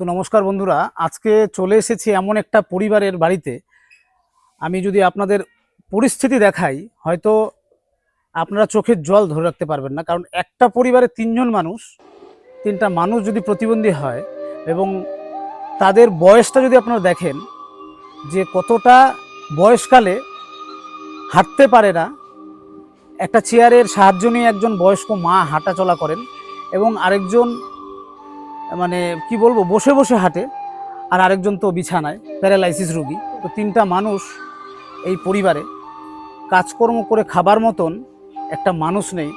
তো নমস্কার বন্ধুরা, আজকে চলে এসেছি এমন একটা পরিবারের বাড়িতে। আমি যদি আপনাদের পরিস্থিতি দেখাই, হয়তো আপনারা চোখের জল ধরে রাখতে পারবেন না, কারণ একটা পরিবারে তিনজন মানুষ, তিনটা মানুষ যদি প্রতিবন্ধী হয় এবং তাদের বয়সটা যদি আপনারা দেখেন, যে কতটা বয়সকালে হাঁটতে পারে না, একটা চেয়ারের সাহায্য নিয়ে একজন বয়স্ক মা হাঁটা চলা করেন এবং আরেকজন মানে কি বলব, বসে বসে হাঁটে আর আরেকজন তো বিছানায়, প্যারালাইসিস রুগী। তো তিনটা মানুষ এই পরিবারে কাজকর্ম করে খাবার মতন একটা মানুষ নেই।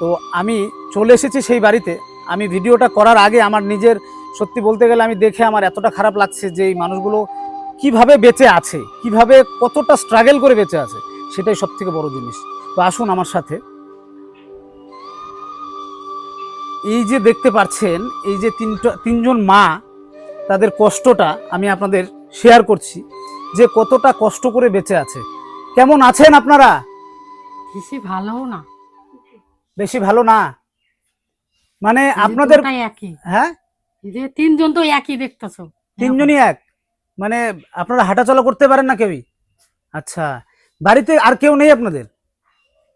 তো আমি চলে এসেছি সেই বাড়িতে। আমি ভিডিওটা করার আগে আমার নিজের, সত্যি বলতে গেলে আমি দেখে আমার এতটা খারাপ লাগছে যে এই মানুষগুলো কীভাবে বেঁচে আছে, কীভাবে কতটা স্ট্রাগল করে বেঁচে আছে, সেটাই সব থেকে বড় জিনিস। তো আসুন আমার সাথে। এই যে দেখতে পাচ্ছেন এই যে তিনটা তিনজন মা তাদের কষ্টটা আমি আপনাদের শেয়ার করছি যে কতটা কষ্ট করে বেঁচে আছে। কেমন আছেন আপনারা? বেশি ভালো না। বেশি ভালো না? মানে আপনাদের একই। হ্যাঁ? যে তিনজন তো একই দেখতেছো। তিনজনই এক? মানে আপনারা হাঁটাচলা করতে পারেন না কেউই? আচ্ছা বাড়িতে আর কেউ নেই আপনাদের?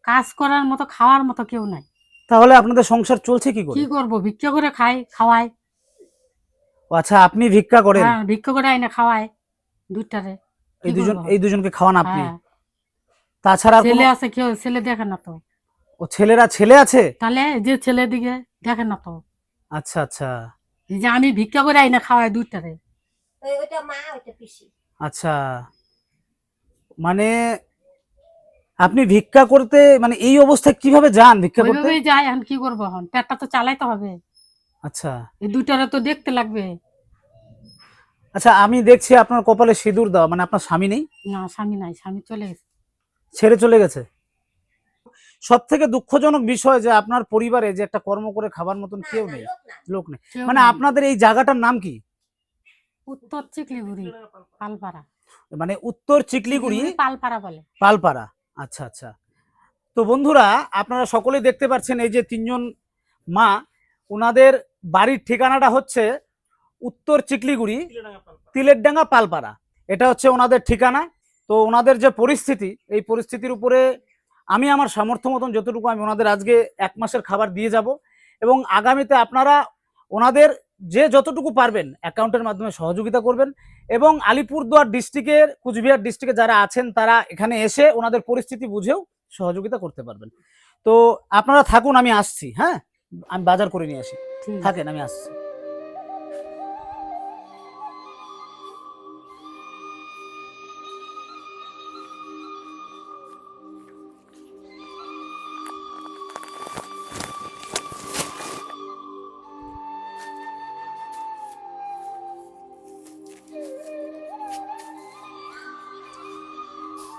কাজ করার মতো খাওয়ার মতো কেউ নাই। তাহলে আপনাদের সংসার চলছে কি করে? কি করব? ভিক্ষা করে খাই খাওয়াই। ও আচ্ছা আপনি ভিক্ষা করেন? হ্যাঁ ভিক্ষা করে আইনে খাওয়াই দুইটারে। এই দুজন এই দুজনকে খাওয়ান আপনি? হ্যাঁ। তাছাড়া ছেলে আছে কেউ ছেলে দেখে না তো। ও ছেলেরা ছেলে আছে? তাহলে যে ছেলে দিকে দেখে না তো। আচ্ছা আচ্ছা। এই যে আমি ভিক্ষা করে আইনে খাওয়াই দুইটারে। ওই ওইটা মা ওইটা পিসি। আচ্ছা। মানে আপনি ভিক্ষা করতে মানে এই অবস্থায় কীভাবে যান ভিক্ষা করতে? যাই এখন কি করব এখন? পেটটা তো চালাইতে হবে। আচ্ছা। এই দুইটারে তো দেখতে লাগবে। আচ্ছা আমি দেখছি আপনার কপালে সিঁদুর দেওয়া মানে আপনার স্বামী নেই? না স্বামী নাই স্বামী চলে গেছে। ছেড়ে চলে গেছে? সব থেকে দুঃখজনক বিষয় যে আপনার পরিবারে যে একটা কর্ম করে খাবার মতন কেউ নেই লোক নেই। মানে আপনাদের এই জায়গাটার নাম কি? উত্তর চিকলিগুড়ি পালপাড়া। মানে উত্তর চিকলিগুড়ি পালপাড়া বলে। পালপাড়া। আচ্ছা আচ্ছা। তো বন্ধুরা, আপনারা সকলেই দেখতে পাচ্ছেন এই যে তিনজন মা ওনাদের বাড়ির ঠিকানাটা হচ্ছে উত্তর চিকলিগুড়ি তিলেরডাঙ্গা পালপাড়া। এটা হচ্ছে ওনাদের ঠিকানা। তো ওনাদের যে পরিস্থিতি, এই পরিস্থিতির উপরে আমি আমার সামর্থ্য মতন যতটুকু আমি ওনাদের আজকে এক মাসের খাবার দিয়ে যাব এবং আগামীতে আপনারা ওনাদের যে যতটুকু পারবেন অ্যাকাউন্টের মাধ্যমে সহযোগিতা করবেন এবং আলিপুরদুয়ার ডিস্ট্রিক্টের কুচবিহার ডিস্ট্রিক্টে যারা আছেন তারা এখানে এসে ওনাদের পরিস্থিতি বুঝেও সহযোগিতা করতে পারবেন। তো আপনারা থাকুন আমি আসছি হ্যাঁ? আমি বাজার করে নিয়ে আসি। থাকেন আমি আসছি।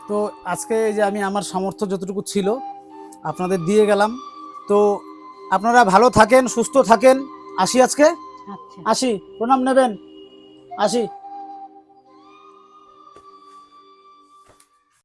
তো আজকে এই যে আমি আমার সামর্থ্য যতটুকু ছিল আপনাদের দিয়ে গেলাম। তো আপনারা ভালো থাকেন সুস্থ থাকেন। আসি আজকে? আচ্ছা। আসি প্রণাম নেবেন। আসি।